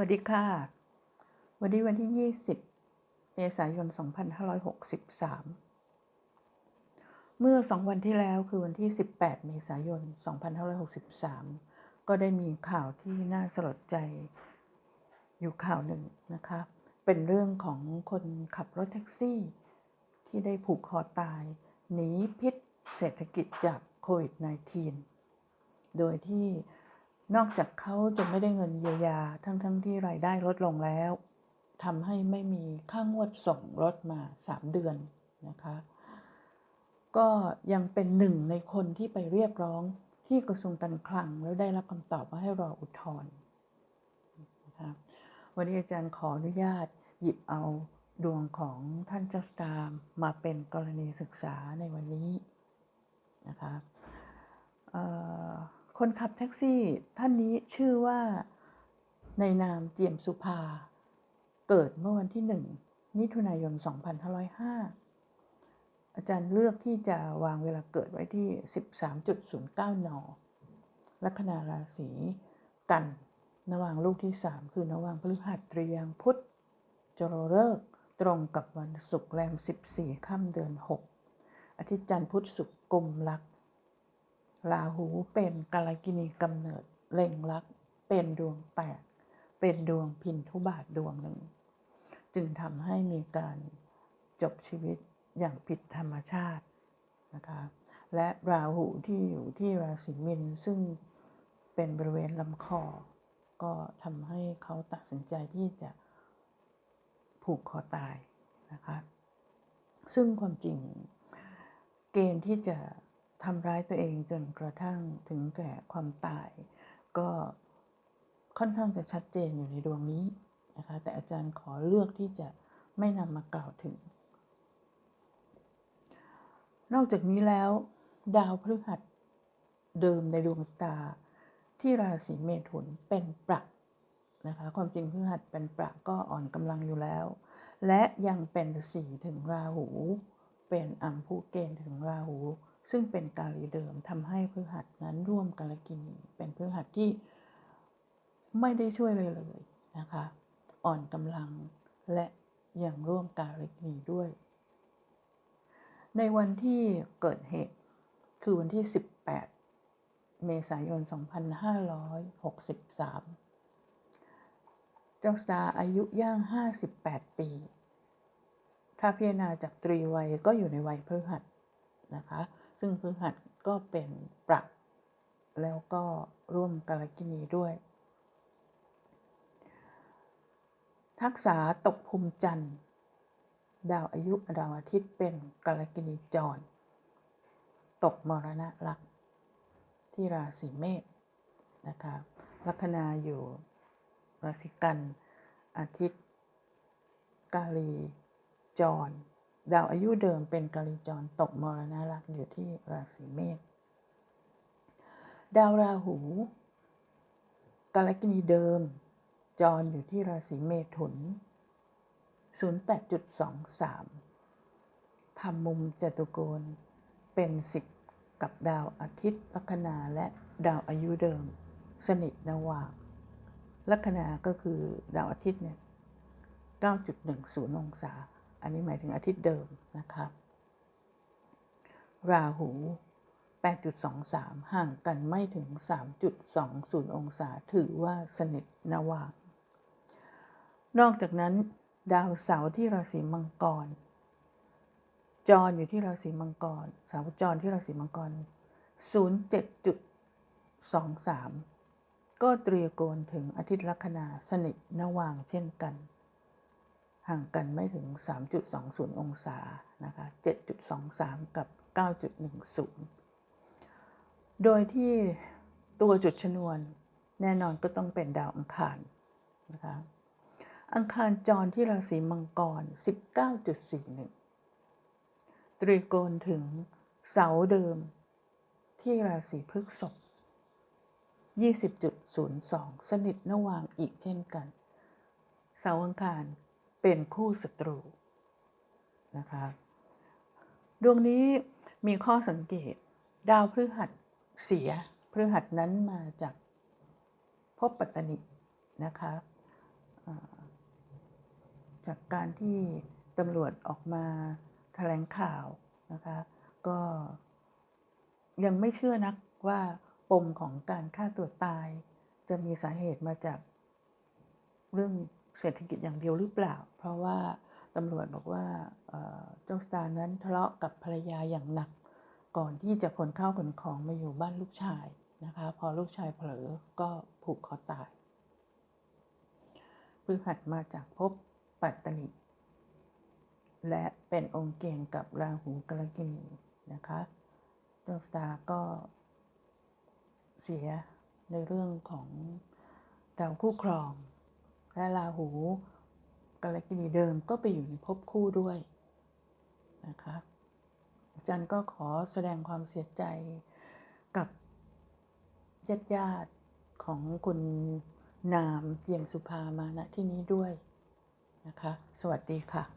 วัสดีค่ะ วันนี้วันที่ 20 เมษายน 2563 เมื่อสองวันที่แล้วคือวันที่ 18 เมษายน 2563 ก็ได้มีข่าวที่น่าสลดใจอยู่ข่าวหนึ่งนะคะ เป็นเรื่องของคนขับรถแท็กซี่ ที่ได้ผูกคอตาย หนีพิษเศรษฐกิจจากโควิด -19 โดยที่ นอกจากเขาจะไม่ได้เงินเยียวยาทั้งๆทที่รายได้ลดลงแล้วทำให้ไม่มีค่างวดส่งรถมา 3 เดือนนะคะ ก็ยังเป็นหนึ่งในคนที่ไปเรียกร้องที่กระทรวงการคลังแล้วได้รับคำตอบว่าให้รออุทธรณ์นะคะวันนี้อาจารย์ขออนุญาตหยิบเอาดวงของท่านเจ้าสตามมาเป็นกรณีศึกษาในวันนี้นะคะ คนขับแท็กซี่ท่านนี้ชื่อว่าในนามเจียมสุภา เกิดเมื่อวันที่หนึ่งมิถุนายน 2505 อาจารย์เลือกที่จะวางเวลาเกิดไว้ที่ 13.09 น ลัคนาราศีกันนวางลูกที่ 3 คือนวางพฤหัสตรียงพุธจโรเลิกตรงกับวันศุกร์แรม 14 ค่ำเดือน 6 อาทิตย์จันทร์พุธศุกร์กุมลัก ราหูเป็นกาลกินีกำเนิดเล็งลักเป็นดวงแปดเป็นดวงพินทุบาทดวงหนึ่ง จึงทำให้มีการจบชีวิตอย่างผิดธรรมชาตินะคะและราหูที่อยู่ที่ราศีมินซึ่งเป็นบริเวณลำคอ ก็ทำให้เขาตัดสินใจที่จะผูกคอตายนะคะ ซึ่งความจริงเกณฑ์ที่จะ ทำร้ายตัวเองจนกระทั่งถึงแก่ความตาย ก็ค่อนข้างจะชัดเจนอยู่ในดวงนี้นะคะ แต่อาจารย์ขอเลือกที่จะไม่นำมากล่าวถึง นอกจากนี้แล้ว ดาวพฤหัสเดิมในดวงตาที่ราศีเมถุนเป็นปรักนะคะ ความจริงพฤหัสเป็นปรักก็อ่อนกำลังอยู่แล้ว และยังเป็นสีถึงราหู เป็นอัมพูเกณฑ์ถึงราหู ซึ่งเป็นกาลีเดิมทำให้พฤหัสนั้นร่วมกาลกินีเป็นพฤหัสที่ไม่ได้ช่วยเลยเลยนะคะ อ่อนกำลังและยังร่วมกาลกินีด้วย ในวันที่เกิดเหตุคือวันที่ 18 เมษายน 2563 เจ้าสาอายุย่าง 58 ปี ถ้าพิจารณาจากตรีวัยก็อยู่ในวัยพฤหัสนะคะ ซึ่งพฤหัสก็เป็นปรักแล้วก็ร่วมกาลกินีด้วย ทักษะตกภูมิจันทร์ ดาวอายุดาวอาทิตย์เป็นกาลกินีจร ตกมรณะลักที่ราศีเมษนะคะลัคนาอยู่ราศีกัน อาทิตย์ กาลีจร ดาวอายุเดิมเป็นกาลิจรตกมรณะลักอยู่ที่ราศีเมษดาวราหูกาลกินีเดิม จรอยู่ที่ราศีเมถุน 08.23ทำมุมจตุโกณเป็นสิบกับดาวอาทิตย์ลัคนาและดาวอายุเดิม สนิทนวางลัคนาก็คือดาวอาทิตย์เนี่ย 9.10 องศา อันนี้หมายถึงอาทิตย์เดิมนะครับ ราหู 8.23 ห่างกันไม่ถึง 3.20 องศา ถือว่าสนิทนวาง นอกจากนั้น ดาวเสาร์ที่ราศีมังกร จรอยู่ที่ราศีมังกร เสาจรที่ราศีมังกร 07.23 ก็ตรีโกณถึงอาทิตย์ลัคนาสนิทนวางเช่นกัน ห่างกันไม่ถึง 3.20 องศานะคะ 7.23 กับ 9.10 โดยที่ตัวจุดชนวนแน่นอนก็ต้องเป็นดาวอังคารนะคะ อังคารจรที่ราศีมังกร 19.41 ตรีโกณถึงเสาเดิมที่ราศีพฤษภ20.02 สนิทนวางอีกเช่นกัน เสาอังคาร เป็นคู่ศัตรูนะคะดวงนี้มีข้อสังเกตดาวพฤหัสเสียพฤหัสนั้นมาจากพบปัตตนินะคะจากการที่ตำรวจออกมาแถลงข่าวนะคะก็ยังไม่เชื่อนักว่าปมของการฆ่าตัวตาย จะมีสาเหตุมาจากเรื่อง เศรษฐกิจอย่างเดียวหรือเปล่า เพราะว่าตำรวจบอกว่าเจ้าสตาร์นั้นทะเลาะกับภรรยาอย่างหนัก ก่อนที่จะขนข้าวขนของมาอยู่บ้านลูกชายนะคะ พอลูกชายเผลอก็ผูกคอตายพฤหัสมาจากภพปัตตนิและเป็นองค์เกณฑ์กับราหูกรกินีนะคะดวงสตาร์ก็เสียในเรื่องของดาวคู่ครอง และราหูกรกินีเดิมก็ไปอยู่ในภพคู่ด้วยนะคะอาจารย์ก็ขอแสดงความเสียใจกับญาติญาติของคุณนามเจียมสุภามาณที่นี้ด้วยนะคะ สวัสดีค่ะ